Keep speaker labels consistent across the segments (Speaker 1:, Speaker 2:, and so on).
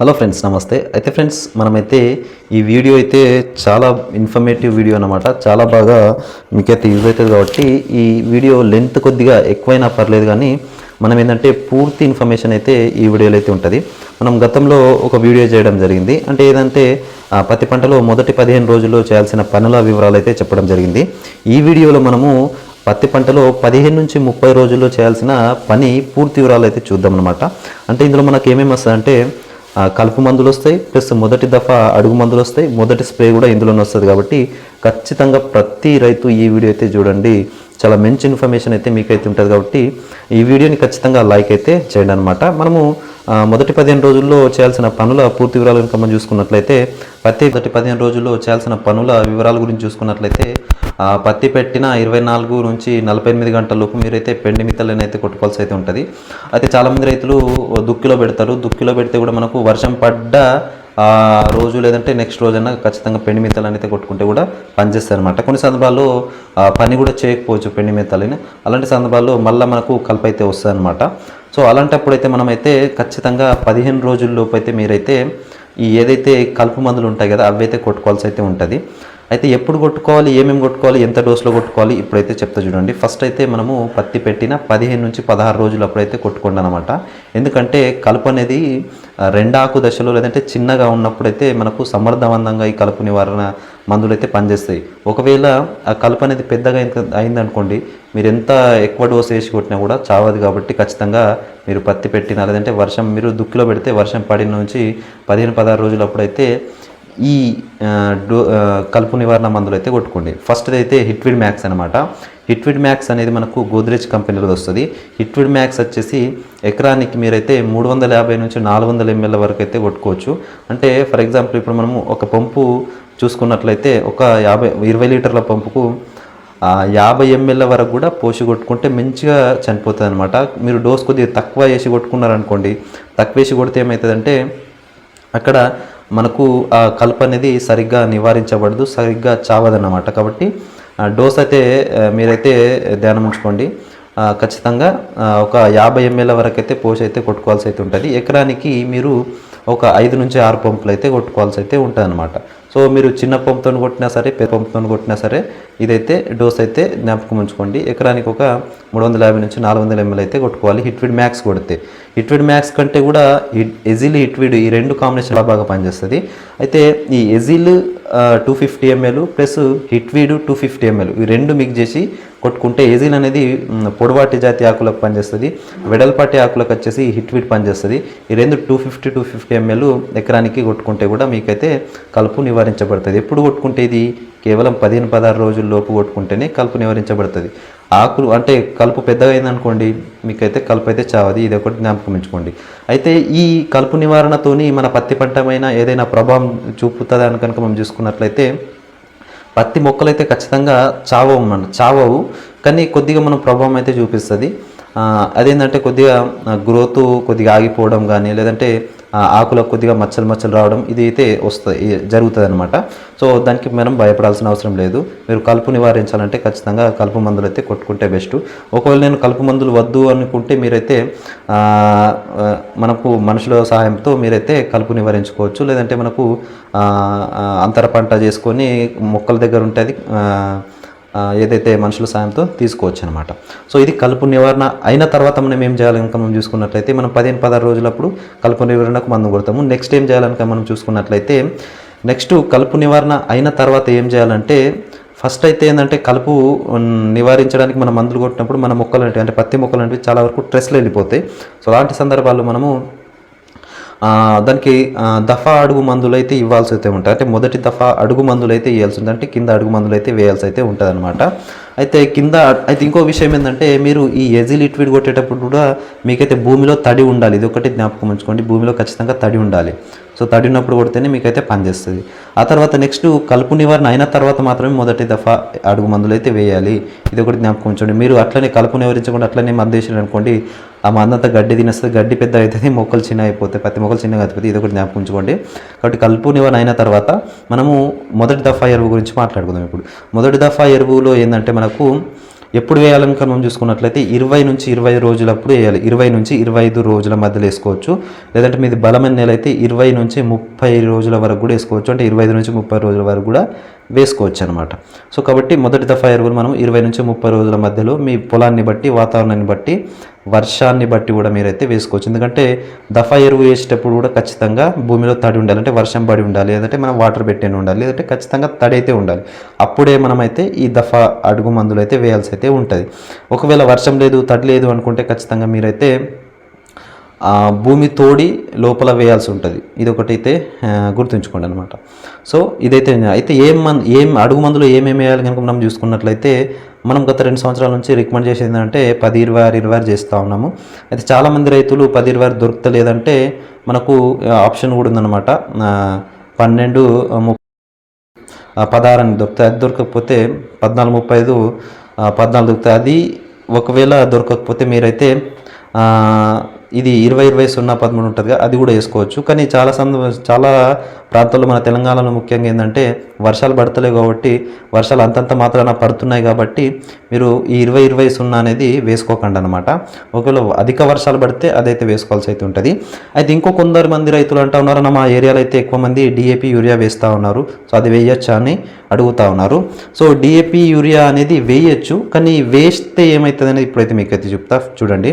Speaker 1: Hello friends నమస్తే. అయితే friends మనమైతే ఈ వీడియో అయితే చాలా ఇన్ఫర్మేటివ్ వీడియో అనమాట చాలా బాగా మీకైతే యూజ్ అవుతుంది కాబట్టి ఈ వీడియో లెంత్ కొద్దిగా ఎక్కువైనా పర్లేదు కానీ మనం ఏంటంటే పూర్తి ఇన్ఫర్మేషన్ అయితే ఈ వీడియోలో అయితే ఉంటుంది. మనం గతంలో ఒక వీడియో చేయడం జరిగింది. అంటే ఏదంటే ఆ, పత్తి పంటలో మొదటి పదిహేను రోజుల్లో చేయాల్సిన పనుల వివరాలు అయితే చెప్పడం జరిగింది. ఈ వీడియోలో మనము పత్తి పంటలో పదిహేను నుంచి ముప్పై రోజుల్లో చేయాల్సిన పని పూర్తి వివరాలు అయితే చూద్దాం అనమాట అంటే ఇందులో మనకి ఏమేమి వస్తుందంటే కలుపు మందులు వస్తాయి ప్లస్ మొదటి దఫా అడుగు మందులు వస్తాయి మొదటి స్ప్రే కూడా ఇందులోనే వస్తుంది కాబట్టి ఖచ్చితంగా ప్రతి రైతు ఈ వీడియో అయితే చూడండి. చాలా మంచి ఇన్ఫర్మేషన్ అయితే మీకైతే ఉంటుంది కాబట్టి ఈ వీడియోని ఖచ్చితంగా లైక్ అయితే చేయండి అనమాట మనము మొదటి పదిహేను రోజుల్లో చేయాల్సిన పనుల పూర్తి వివరాలు కనుక మనం చూసుకున్నట్లయితే ప్రతి మొదటి పదిహేను రోజుల్లో చేయాల్సిన పనుల వివరాల గురించి చూసుకున్నట్లయితే పత్తి పెట్టిన ఇరవై నాలుగు నుంచి నలభై ఎనిమిది గంటలలోపు మీరైతే పెండి మిత్తలను అయితే కొట్టుకోవాల్సి అయితే ఉంటుంది. అయితే చాలామంది రైతులు దుక్కిలో పెడతారు. దుక్కిలో పెడితే కూడా మనకు వర్షం పడ్డ ఆ రోజు లేదంటే నెక్స్ట్ రోజైనా ఖచ్చితంగా పెండి మిత్తలు అయితే కొట్టుకుంటే కూడా పనిచేస్తాయి అనమాట కొన్ని సందర్భాల్లో పని కూడా చేయకపోవచ్చు పెండి మిత్తలని. అలాంటి సందర్భాల్లో మళ్ళీ మనకు కలుపు అయితే వస్తుంది అనమాట సో అలాంటప్పుడు అయితే మనమైతే ఖచ్చితంగా పదిహేను రోజుల్లోపు అయితే మీరైతే ఈ ఏదైతే కలుపు మందులు ఉంటాయి కదా అవి అయితే కొట్టుకోవాల్సి అయితే ఉంటుంది. అయితే ఎప్పుడు కొట్టుకోవాలి ఏమేమి కొట్టుకోవాలి ఎంత డోస్లో కొట్టుకోవాలి ఇప్పుడైతే చెప్తా చూడండి. ఫస్ట్ అయితే మనము పత్తి పెట్టిన పదిహేను నుంచి పదహారు రోజులు అప్పుడైతే కొట్టుకోండి అనమాట ఎందుకంటే కలుపు అనేది రెండాకు దశలో లేదంటే చిన్నగా ఉన్నప్పుడైతే మనకు సమర్థవంతంగా ఈ కలుపు నివారణ మందులు అయితే పనిచేస్తాయి. ఒకవేళ ఆ కలుపు అనేది పెద్దగా అయిందనుకోండి మీరు ఎంత ఎక్కువ డోస్ వేసి కొట్టినా కూడా చావదు కాబట్టి ఖచ్చితంగా మీరు పత్తి పెట్టిన లేదంటే వర్షం మీరు దుక్కిలో పెడితే వర్షం పడిన నుంచి పదిహేను పదహారు రోజులు అప్పుడైతే ఈ డో కలుపు నివారణ మందులు అయితే కొట్టుకోండి. ఫస్ట్ అయితే హిట్విడ్ మ్యాక్స్ అనమాట హిట్విడ్ మ్యాక్స్ అనేది మనకు గోద్రేజ్ కంపెనీలో వస్తుంది. హిట్విడ్ మ్యాక్స్ వచ్చేసి ఎకరానికి మీరైతే మూడు వందల యాభై నుంచి నాలుగు వందల ఎంఎల్ వరకు అయితే కొట్టుకోవచ్చు. అంటే ఫర్ ఎగ్జాంపుల్ ఇప్పుడు మనము ఒక పంపు చూసుకున్నట్లయితే ఒక యాభై ఇరవై లీటర్ల పంపుకు యాభై ఎంఎల్ వరకు కూడా పోసి కొట్టుకుంటే మంచిగా చనిపోతుంది అనమాట మీరు డోస్ కొద్దిగా తక్కువ వేసి కొట్టుకున్నారనుకోండి తక్కువ వేసి కొడితే ఏమవుతుందంటే అక్కడ మనకు ఆ కలుపు అనేది సరిగ్గా నివారించబడదు సరిగ్గా చావదన్నమాట. కాబట్టి డోస్ అయితే మీరైతే ధ్యానం ఉంచుకోండి. ఖచ్చితంగా ఒక యాభై ఎంఎల్ వరకు అయితే పోసి అయితే కొట్టుకోవాల్సి అయితే ఉంటుంది. ఎకరానికి మీరు ఒక ఐదు నుంచి ఆరు పంపులు అయితే కొట్టుకోవాల్సి అయితే ఉంటుంది అనమాట సో మీరు చిన్న పంపుతో కొట్టినా సరే పెద్ద పంపుతో కొట్టినా సరే ఇదైతే డోస్ అయితే జ్ఞాపకం ఉంచుకోండి. ఎకరానికి ఒక మూడు వందల యాభై నుంచి నాలుగు వందల ఎంఎల్ అయితే కొట్టుకోవాలి. హిట్విడ్ మ్యాక్స్ కొడితే. హిట్విడ్ మ్యాక్స్ కంటే కూడా ఎజిల్ హిట్విడ్ ఈ రెండు కాంబినేషన్ చాలా బాగా పనిచేస్తుంది. అయితే ఈ Agil two fifty ml plus Hitweed two fifty ml ఈ రెండు మిక్స్ చేసి కొట్టుకుంటే ఎజిల్ అనేది పొడవాటి జాతి ఆకులకు పనిచేస్తుంది. వెడల్పాటి ఆకులకు వచ్చేసి హిట్వీడ్ పనిచేస్తుంది. ఈ రెండు two fifty two fifty ml ఎకరానికి కొట్టుకుంటే కూడా మీకైతే కలుపు నివారించబడుతుంది. ఎప్పుడు కొట్టుకుంటే ఇది? కేవలం పదిహేను పదహారు రోజుల లోపు కొట్టుకుంటేనే కలుపు నివారించబడుతుంది. ఆకులు అంటే కలుపు పెద్దగా అయిందనుకోండి మీకైతే కలుపు అయితే చావది. ఇది ఒకటి జ్ఞాపకం ఉంచుకోండి. అయితే ఈ కలుపు నివారణతోని మన పత్తి పంటమైన ఏదైనా ప్రభావం చూపుతుందా అని కనుక మనం చూసుకున్నట్లయితే పత్తి మొక్కలు అయితే ఖచ్చితంగా చావవు మన చావవు. కానీ కొద్దిగా మనం ప్రభావం అయితే చూపిస్తుంది. అదేంటంటే కొద్దిగా గ్రోత్ కొద్దిగా ఆగిపోవడం కానీ లేదంటే ఆకులకు కొద్దిగా మచ్చలు మచ్చలు రావడం ఇది అయితే వస్తుంది జరుగుతుంది అనమాట సో దానికి మనం భయపడాల్సిన అవసరం లేదు. మీరు కలుపు నివారించాలంటే ఖచ్చితంగా కలుపు మందులు అయితే కొట్టుకుంటే బెస్ట్. ఒకవేళ నేను కలుపు మందులు వద్దు అనుకుంటే మీరైతే మనకు మనుషుల సహాయంతో మీరైతే కలుపు నివారించుకోవచ్చు. లేదంటే మనకు అంతర పంట చేసుకొని మొక్కల దగ్గర ఉంటుంది ఏదైతే మనుషుల సాయంతో తీసుకోవచ్చు అనమాట సో ఇది కలుపు నివారణ అయిన తర్వాత మనం ఏం చేయాలి కనుక మనం చూసుకున్నట్లయితే మనం పదిహేను పదహారు రోజులప్పుడు కలుపు నివారణకు మందు కొడతాము. నెక్స్ట్ ఏం చేయాలనుక మనం చూసుకున్నట్లయితే నెక్స్ట్ కలుపు నివారణ అయిన తర్వాత ఏం చేయాలంటే ఫస్ట్ అయితే ఏంటంటే కలుపు నివారించడానికి మనం మందులు కొట్టినప్పుడు మన మొక్కలు అంటే అంటే పత్తి మొక్కలు అంటే చాలా వరకు స్ట్రెస్లో వెళ్ళిపోతాయి. సో అలాంటి సందర్భాల్లో మనము దానికి దఫా అడుగు మందులు అయితే ఇవ్వాల్సి అయితే ఉంటాయి. అంటే మొదటి దఫా అడుగు మందులు అయితే ఇవ్వాల్సి ఉంటుంది. అంటే కింద అడుగు మందులు అయితే వేయాల్సి అయితే ఉంటుంది అనమాట అయితే కింద అయితే ఇంకో విషయం ఏంటంటే మీరు ఈ ఎజిల్ లిక్విడ్ కొట్టేటప్పుడు కూడా మీకైతే భూమిలో తడి ఉండాలి. ఇది ఒకటి జ్ఞాపకం ఉంచుకోండి. భూమిలో ఖచ్చితంగా తడి ఉండాలి. సో తడి ఉన్నప్పుడు కొడితేనే మీకైతే పనిచేస్తుంది. ఆ తర్వాత నెక్స్ట్ కలుపు నివారణ అయిన తర్వాత మాత్రమే మొదటి దఫా అడుగు మందులు అయితే వేయాలి. ఇది ఒకటి జ్ఞాపకం ఉంచండి మీరు అట్లనే కలుపు నివారించకుండా అట్లనే మందు అనుకోండి ఆ మందంతా గడ్డి తినేస్తుంది గడ్డి పెద్ద అవుతుంది మొక్కలు చిన్న అయిపోతాయి పత్తి మొక్కలు చిన్నగా అయిపోతాయి ఇది ఒకటి జ్ఞాపకం ఉంచుకోండి. కాబట్టి కలుపు నివారణ అయిన తర్వాత మనము మొదటి దఫా ఎరువు గురించి మాట్లాడుకుందాం ఇప్పుడు. మొదటి దఫా ఎరువులో ఏంటంటే మనకు ఎప్పుడు వేయాలని మనం చూసుకున్నట్లయితే ఇరవై నుంచి ఇరవై రోజులప్పుడు వేయాలి. ఇరవై నుంచి ఇరవై ఐదు రోజుల మధ్యలో వేసుకోవచ్చు. లేదంటే మీది బలమైన నెల అయితే ఇరవై నుంచి ముప్పై రోజుల వరకు కూడా వేసుకోవచ్చు. అంటే ఇరవై ఐదు నుంచి ముప్పై రోజుల వరకు కూడా వేసుకోవచ్చు అనమాట సో కాబట్టి మొదటి దఫా ఎరువులు మనం ఇరవై నుంచి ముప్పై రోజుల మధ్యలో మీ పొలాన్ని బట్టి వాతావరణాన్ని బట్టి వర్షాన్ని బట్టి కూడా మీరైతే వేసుకోవచ్చు. ఎందుకంటే దఫా ఎరువు వేసేటప్పుడు కూడా ఖచ్చితంగా భూమిలో తడి ఉండాలి. అంటే వర్షం పడి ఉండాలి. లేదంటే మనం వాటర్ పెట్టేని ఉండాలి. లేదంటే ఖచ్చితంగా తడి అయితే ఉండాలి. అప్పుడే మనమైతే ఈ దఫా అడుగు మందులు అయితే వేయాల్సి అయితే ఉంటుంది. ఒకవేళ వర్షం లేదు తడి లేదు అనుకుంటే ఖచ్చితంగా మీరైతే భూమి తోడి లోపల వేయాల్సి ఉంటుంది. ఇది ఒకటైతే గుర్తుంచుకోండి అనమాట సో ఇదైతే అయితే ఏం మందు ఏం అడుగు మందులు ఏమేమి వేయాలి కనుక మనం చూసుకున్నట్లయితే మనం గత రెండు సంవత్సరాల నుంచి రికమెండ్ చేసేది ఏంటంటే పది ఇరవై ఆరు ఇరవై ఆరు చేస్తూ ఉన్నాము. అయితే చాలామంది రైతులు పది ఇరవై ఆరు దొరుకుతలేదంటే మనకు ఆప్షన్ కూడా ఉందన్నమాట. పన్నెండు ముప్పై పదహారు అని దొరుకుతాయి. అది దొరకకపోతే పద్నాలుగు ముప్పై ఐదు పద్నాలుగు దొరుకుతాయి. అది ఒకవేళ దొరకకపోతే మీరైతే ఇది ఇరవై ఇరవై సున్నా పదమూడు ఉంటుంది కదా, అది కూడా వేసుకోవచ్చు. కానీ చాలా సంద చాలా ప్రాంతాల్లో మన తెలంగాణలో ముఖ్యంగా ఏంటంటే వర్షాలు పడతలేవు కాబట్టి వర్షాలు అంతంత మాత్రాన పడుతున్నాయి కాబట్టి మీరు ఈ ఇరవై ఇరవై సున్నా అనేది వేసుకోకండి అనమాట ఒకవేళ అధిక వర్షాలు పడితే అదైతే వేసుకోవాల్సి అయితే ఉంటుంది. అయితే ఇంకో కొందరు మంది రైతులు అంటూ ఉన్నారన్న మా ఏరియాలో అయితే ఎక్కువ మంది డిఏపి యూరియా వేస్తూ ఉన్నారు. సో అది వేయచ్చా అని అడుగుతా ఉన్నారు. సో డిఏపి యూరియా అనేది వేయచ్చు కానీ వేస్తే ఏమవుతుంది అనేది ఇప్పుడైతే మీకు అయితే చెప్తా చూడండి.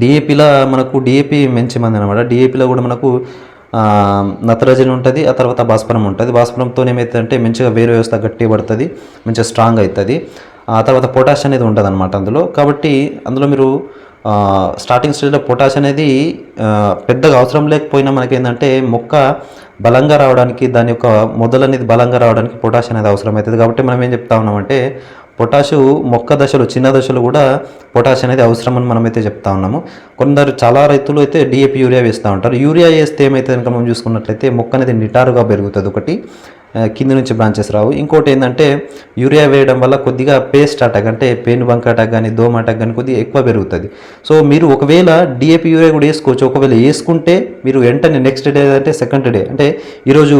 Speaker 1: డిఏపిలో మనకు డిఏపి మంచి మంది అనమాట డిఏపిలో కూడా మనకు నత్రజని ఉంటుంది ఆ తర్వాత భాస్వరం ఉంటుంది. భాస్వరంతో ఏమవుతుందంటే మంచిగా వేరు వ్యవస్థ గట్టి పడుతుంది మంచిగా స్ట్రాంగ్ అవుతుంది ఆ తర్వాత పొటాష్ అనేది ఉంటుంది అనమాట అందులో. కాబట్టి అందులో మీరు స్టార్టింగ్ స్టేజ్లో పొటాష్ అనేది పెద్దగా అవసరం లేకపోయినా మనకి ఏంటంటే మొక్క బలంగా రావడానికి దాని యొక్క మొదలు అనేది బలంగా రావడానికి పొటాష్ అనేది అవసరం అవుతుంది కాబట్టి మనం ఏం చెప్తా ఉన్నామంటే పొటాషు మొక్క దశలో చిన్న దశలో కూడా పొటాష్ అనేది అవసరం అని మనమైతే చెప్తా ఉన్నాము. కొందరు చాలా రైతులు అయితే డిఏపి యూరియా వేస్తూ ఉంటారు. యూరియా వేస్తే ఏమైతే కనుక మనం చూసుకున్నట్లయితే మొక్క అనేది నిటారుగా పెరుగుతుంది ఒకటి కింద నుంచి బ్రాంచెస్ రావు. ఇంకోటి ఏంటంటే యూరియా వేయడం వల్ల కొద్దిగా పేస్ట్ అటాక్ అంటే పేను బంక్ అటాక్ కానీ దోమ అటాక్ కానీ కొద్దిగా ఎక్కువ పెరుగుతుంది. సో మీరు ఒకవేళ డిఏపి యూరియా కూడా వేసుకోవచ్చు. ఒకవేళ వేసుకుంటే మీరు వెంటనే నెక్స్ట్ డే అంటే సెకండ్ డే అంటే ఈరోజు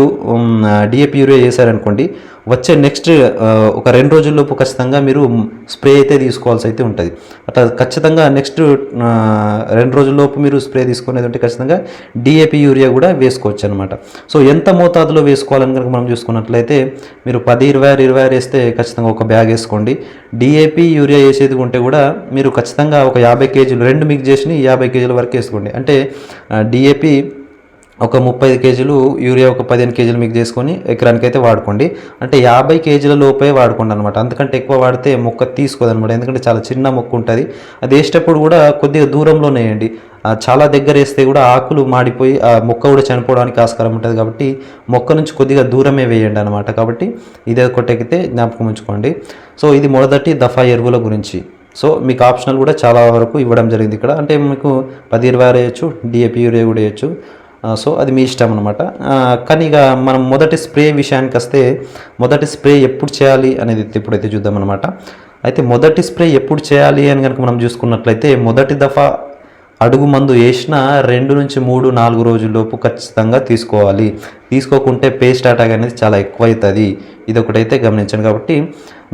Speaker 1: డిఏపి యూరియా వేసారనుకోండి వచ్చే నెక్స్ట్ ఒక రెండు రోజుల్లోపు ఖచ్చితంగా మీరు స్ప్రే అయితే తీసుకోవాల్సి అయితే ఉంటుంది. అట్లా ఖచ్చితంగా నెక్స్ట్ రెండు రోజుల్లోపు మీరు స్ప్రే తీసుకునేది ఉంటే ఖచ్చితంగా డిఏపి యూరియా కూడా వేసుకోవచ్చు అనమాట సో ఎంత మోతాదులో వేసుకోవాలని కనుక మనం చూసుకున్నట్లయితే మీరు పది ఇరవై ఆరు ఇరవై ఆరు వేస్తే ఖచ్చితంగా ఒక బ్యాగ్ వేసుకోండి. డిఏపి యూరియా వేసేది ఉంటే కూడా మీరు ఖచ్చితంగా ఒక యాభై కేజీలు రెండు మిక్స్ చేసి యాభై కేజీల వరకు వేసుకోండి. అంటే డిఏపి ఒక ముప్పై కేజీలు యూరియా ఒక పదిహేను కేజీలు మిక్స్ చేసుకొని ఎకరానికి అయితే వాడుకోండి. అంటే యాభై కేజీల లోపే వాడుకోండి అనమాట అందుకంటే ఎక్కువ వాడితే మొక్క తీసుకోదనమాట ఎందుకంటే చాలా చిన్న మొక్క ఉంటుంది. అది వేసేటప్పుడు కూడా కొద్దిగా దూరంలోనే వేయండి చాలా దగ్గర వేస్తే కూడా ఆకులు మాడిపోయి ఆ మొక్క కూడా చనిపోవడానికి ఆస్కారం ఉంటుంది కాబట్టి మొక్క నుంచి కొద్దిగా దూరమే వేయండి అనమాట కాబట్టి ఇదే కొట్టెక్కితే జ్ఞాపకం ఉంచుకోండి. సో ఇది మొదటి దఫా ఎరువుల గురించి. సో మీకు ఆప్షనల్ కూడా చాలా వరకు ఇవ్వడం జరిగింది ఇక్కడ. అంటే మీకు పది ఇరవై ఆరు వేయచ్చు డిఏపి యూరియా కూడా వేయచ్చు. సో అది మీ ఇష్టం అనమాట కానీ ఇక మనం మొదటి స్ప్రే విషయానికి వస్తే మొదటి స్ప్రే ఎప్పుడు చేయాలి అనేది ఇప్పుడైతే చూద్దాం అనమాట అయితే మొదటి స్ప్రే ఎప్పుడు చేయాలి అని కనుక మనం చూసుకున్నట్లయితే మొదటి దఫా అడుగు మందు వేసిన రెండు నుంచి మూడు నాలుగు రోజుల్లోపు ఖచ్చితంగా తీసుకోవాలి. తీసుకోకుంటే పేస్ట్ అటాక్ అనేది చాలా ఎక్కువ అవుతుంది ఇది ఒకటైతే గమనించండి కాబట్టి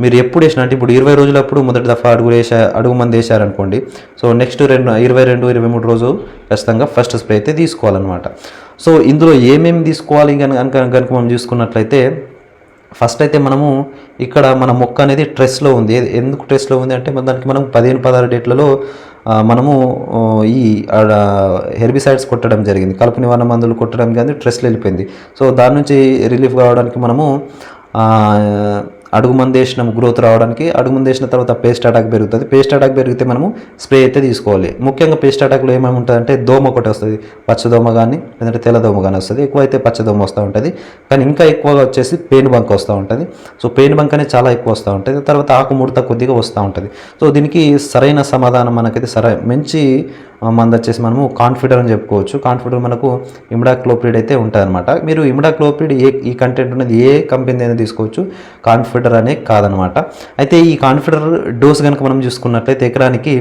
Speaker 1: మీరు ఎప్పుడు వేసినా అంటే ఇప్పుడు ఇరవై రోజులప్పుడు మొదటి దఫా అడుగు వేసా అడుగు మంది వేసారనుకోండి. సో నెక్స్ట్ రెండు ఇరవై రెండు ఇరవై మూడు రోజు ఖచ్చితంగా ఫస్ట్ స్ప్రే అయితే తీసుకోవాలన్నమాట. సో ఇందులో ఏమేమి తీసుకోవాలి కనుక కనుక మనం చూసుకున్నట్లయితే ఫస్ట్ అయితే మనము ఇక్కడ మన మొక్క అనేది ట్రెస్లో ఉంది. ఎందుకు ట్రెస్లో ఉంది అంటే దానికి మనం పదిహేను పదహారు డేట్లలో మనము ఈ హెర్బిసైడ్స్ కొట్టడం జరిగింది. కలుపు నివారణ మందులు కొట్టడం కానీ ట్రెస్లో వెళ్ళిపోయింది. సో దాని నుంచి రిలీఫ్ కావడానికి మనము అడుగు మంది వేసిన గ్రోత్ రావడానికి అడుగు వేసిన తర్వాత పేస్ట్ అటాక్ పెరుగుతుంది. పేస్ట్ అటాక్ పెరిగితే మనము స్ప్రే అయితే తీసుకోవాలి. ముఖ్యంగా పేస్ట్ అటాక్లో ఏమేమి ఉంటుందంటే దోమ ఒకటి వస్తుంది. పచ్చదోమ కానీ లేదంటే తెల్లదోమ కానీ వస్తుంది. ఎక్కువ అయితే పచ్చదోమ వస్తూ ఉంటుంది. కానీ ఇంకా ఎక్కువగా వచ్చేసి పెయిన్ బంక్ వస్తూ ఉంటుంది. సో పెయిన్ బంక్ అనేది చాలా ఎక్కువ వస్తూ ఉంటుంది. తర్వాత ఆకు ముడత కొద్దిగా వస్తూ ఉంటుంది. సో దీనికి సరైన సమాధానం మనకైతే సరై మంచి మంది వచ్చేసి మనము కాన్ఫిడర్ అని చెప్పుకోవచ్చు. కాన్ఫిడర్ మనకు ఇమిడాక్లోప్రిడ్ అయితే ఉంటుంది అనమాట మీరు ఇమిడాక్లోప్రిడ్ ఏ ఈ కంటెంట్ ఉన్నది ఏ కంపెనీ అయినా తీసుకోవచ్చు. కాన్ఫిడర్ అనే కాదనమాట అయితే ఈ కాన్ఫిడర్ డోస్ కనుక మనం చూసుకున్నట్లయితే ఎకరానికి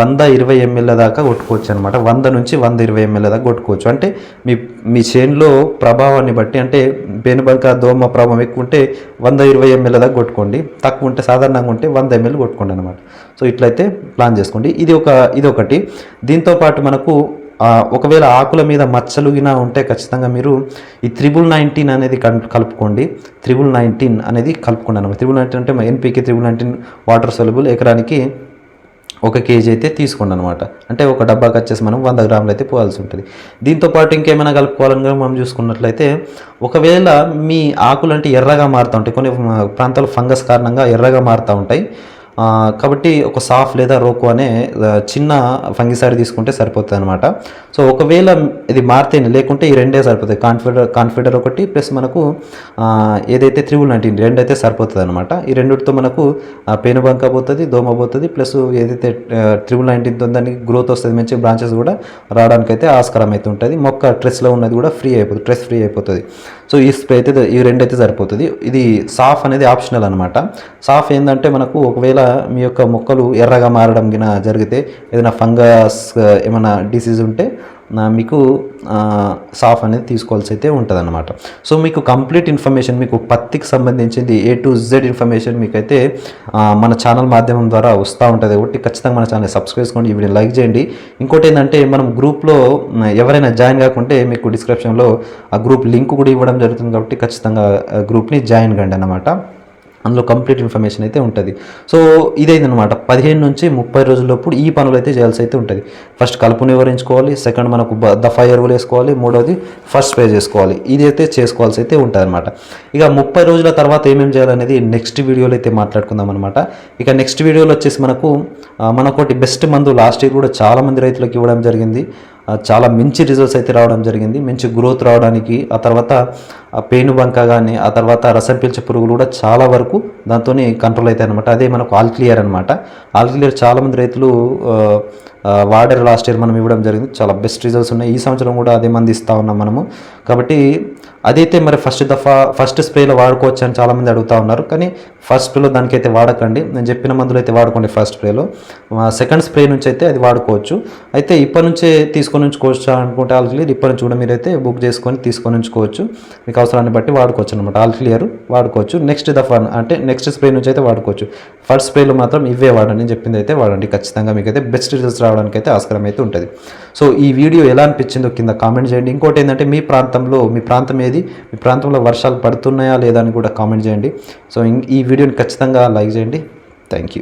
Speaker 1: వంద ఇరవై ఎంఎల్ దాకా కొట్టుకోవచ్చు అనమాట వంద నుంచి వంద ఇరవై ఎంఎల్ దాకా కొట్టుకోవచ్చు. అంటే మీ మీ చేనులో ప్రభావాన్ని బట్టి అంటే పేనుబంక దోమ ప్రభావం ఎక్కువ ఉంటే వంద ఇరవై ఎంఎల్ దాకా కొట్టుకోండి. తక్కువ ఉంటే సాధారణంగా ఉంటే వంద ఎంఎల్ కొట్టుకోండి అనమాట సో ఇట్లయితే ప్లాన్ చేసుకోండి. ఇది ఒక ఇది ఒకటి. దీని దీంతో పాటు మనకు ఒకవేళ ఆకుల మీద మచ్చలు ఇలా ఉంటే ఖచ్చితంగా మీరు ఈ త్రిబుల్ నైన్టీన్ అనేది కలుపుకోండి. త్రిబుల్ నైన్టీన్ అనేది కలుపుకోండి అనమాట త్రిబుల్ నైన్టీన్ అంటే NPK triple nineteen water soluble ఎకరానికి ఒక కేజీ అయితే తీసుకోండి అనమాట అంటే ఒక డబ్బాకి వచ్చేసి మనం వంద గ్రాములు అయితే పోవాల్సి ఉంటుంది. దీంతో పాటు ఇంకేమైనా కలుపుకోవాలని మనం చూసుకున్నట్లయితే ఒకవేళ మీ ఆకులు అంటే ఎర్రగా మారుతూ ఉంటాయి. కొన్ని ప్రాంతాలు ఫంగస్ కారణంగా ఎర్రగా మారుతూ ఉంటాయి. కాబట్టి ఒక సాఫ్ లేదా రోకో అనే చిన్న ఫంగిసైడ్ తీసుకుంటే సరిపోతుంది అనమాట సో ఒకవేళ ఇది మారితేనే లేకుంటే ఈ రెండే సరిపోతాయి. కాన్ఫిడర్ కాన్ఫిడర్ ఒకటి ప్లస్ మనకు ఏదైతే త్రిబుల్ నైన్టీన్ రెండు అయితే సరిపోతుంది అనమాట ఈ రెండిటితో మనకు పెనుబంక పోతుంది దోమ పోతుంది ప్లస్ ఏదైతే త్రిబుల్ నైన్టీన్తో దానికి గ్రోత్ వస్తుంది మంచి బ్రాంచెస్ కూడా రావడానికి అయితే ఆస్కారం అయితే ఉంటుంది. మొక్క ట్రెస్లో ఉన్నది కూడా ఫ్రీ అయిపోతుంది ట్రెస్ ఫ్రీ అయిపోతుంది. సో ఈ స్ప్రే అయితే ఈ రెండు అయితే సరిపోతుంది. ఇది సాఫ్ అనేది ఆప్షనల్ అనమాట సాఫ్ ఏంటంటే మనకు ఒకవేళ మీ యొక్క మొక్కలు ఎర్రగా మారడం గిన జరిగితే ఏదైనా ఫంగస్ ఏమైనా డిసీజ్ ఉంటే మీకు సాఫ్ అనేది తీసుకోవాల్సి అయితే ఉంటుంది అనమాట సో మీకు కంప్లీట్ ఇన్ఫర్మేషన్ మీకు పత్తికి సంబంధించింది ఏ టు జెడ్ ఇన్ఫర్మేషన్ మీకైతే మన ఛానల్ మాధ్యమం ద్వారా వస్తూ ఉంటుంది కాబట్టి ఖచ్చితంగా మన ఛానల్ సబ్స్క్రైబ్ చేసుకోండి ఈ వీడియో లైక్ చేయండి. ఇంకోటి ఏంటంటే మనం గ్రూప్లో ఎవరైనా జాయిన్ కాకుంటే మీకు డిస్క్రిప్షన్లో ఆ గ్రూప్ లింక్ కూడా ఇవ్వడం జరుగుతుంది కాబట్టి ఖచ్చితంగా గ్రూప్ని జాయిన్ కండి అనమాట అందులో కంప్లీట్ ఇన్ఫర్మేషన్ అయితే ఉంటుంది. సో ఇదైందనమాట పదిహేను నుంచి ముప్పై రోజుల్లోపు ఈ పనులు అయితే చేయాల్సి అయితే ఉంటుంది. ఫస్ట్ కలుపుని వివరించుకోవాలి సెకండ్ మనకు దఫా ఎరువులు వేసుకోవాలి మూడోది ఫస్ట్ స్ప్రే చేసుకోవాలి. ఇది అయితే చేసుకోవాల్సి అయితే ఉంటుంది అనమాట ఇక ముప్పై రోజుల తర్వాత ఏమేమి చేయాలనేది నెక్స్ట్ వీడియోలో అయితే మాట్లాడుకుందాం అనమాట ఇక నెక్స్ట్ వీడియోలో వచ్చేసి మనకు మనకోటి బెస్ట్ మందు లాస్ట్ ఇయర్ కూడా చాలామంది రైతులకు ఇవ్వడం జరిగింది. చాలా మంచి రిజల్ట్స్ అయితే రావడం జరిగింది. మంచి గ్రోత్ రావడానికి ఆ తర్వాత ఆ పేను బంక కానీ ఆ తర్వాత రసం పీల్చే పురుగులు కూడా చాలా వరకు దాంతో కంట్రోల్ అవుతాయి అనమాట అదే మనకు ఆల్ క్లియర్ అనమాట ఆల్ క్లియర్ చాలామంది రైతులు వాడారు లాస్ట్ ఇయర్ మనం ఇవ్వడం జరిగింది. చాలా బెస్ట్ రిజల్ట్స్ ఉన్నాయి. ఈ సంవత్సరం కూడా అదే మంది ఇస్తూ ఉన్నాం మనము. కాబట్టి అదైతే మరి ఫస్ట్ దఫా ఫస్ట్ స్ప్రేలో వాడుకోవచ్చు అని చాలామంది అడుగుతూ ఉన్నారు. కానీ ఫస్ట్ స్ప్రేలో దానికైతే వాడకండి. నేను చెప్పిన మందులు అయితే వాడుకోండి ఫస్ట్ స్ప్రేలో సెకండ్ స్ప్రే నుంచి అయితే అది వాడుకోవచ్చు. అయితే ఇప్పటి నుంచే తీసుకొని ఉంచుకోవచ్చు అనుకుంటే ఆల్ క్లియర్. ఇప్పటి నుంచి కూడా మీరైతే బుక్ చేసుకొని తీసుకొని ఉంచుకోవచ్చు. మీకు అవసరాన్ని బట్టి వాడుకోవచ్చు అనమాట ఆల్ క్లియర్. వాడుకోవచ్చు. నెక్స్ట్ దఫా అంటే నెక్స్ట్ స్ప్రే నుంచి అయితే వాడుకోవచ్చు. ఫస్ట్ స్ప్రేలు మాత్రం ఇవే వాడండి చెప్పింది అయితే వాడండి. ఖచ్చితంగా మీకు అయితే బెస్ట్ రిజల్ట్స్ రావడానికి అయితే ఆస్కారం అయితే ఉంటుంది. సో ఈ వీడియో ఎలా అనిపించిందో కింద కామెంట్ చేయండి. ఇంకోటి ఏంటంటే మీ ప్రాంతంలో మీ ప్రాంతం ఏది? మీ ప్రాంతంలో వర్షాలు పడుతున్నాయా లేదా అని కూడా కామెంట్ చేయండి. సో ఈ వీడియోని ఖచ్చితంగా లైక్ చేయండి. Thank you.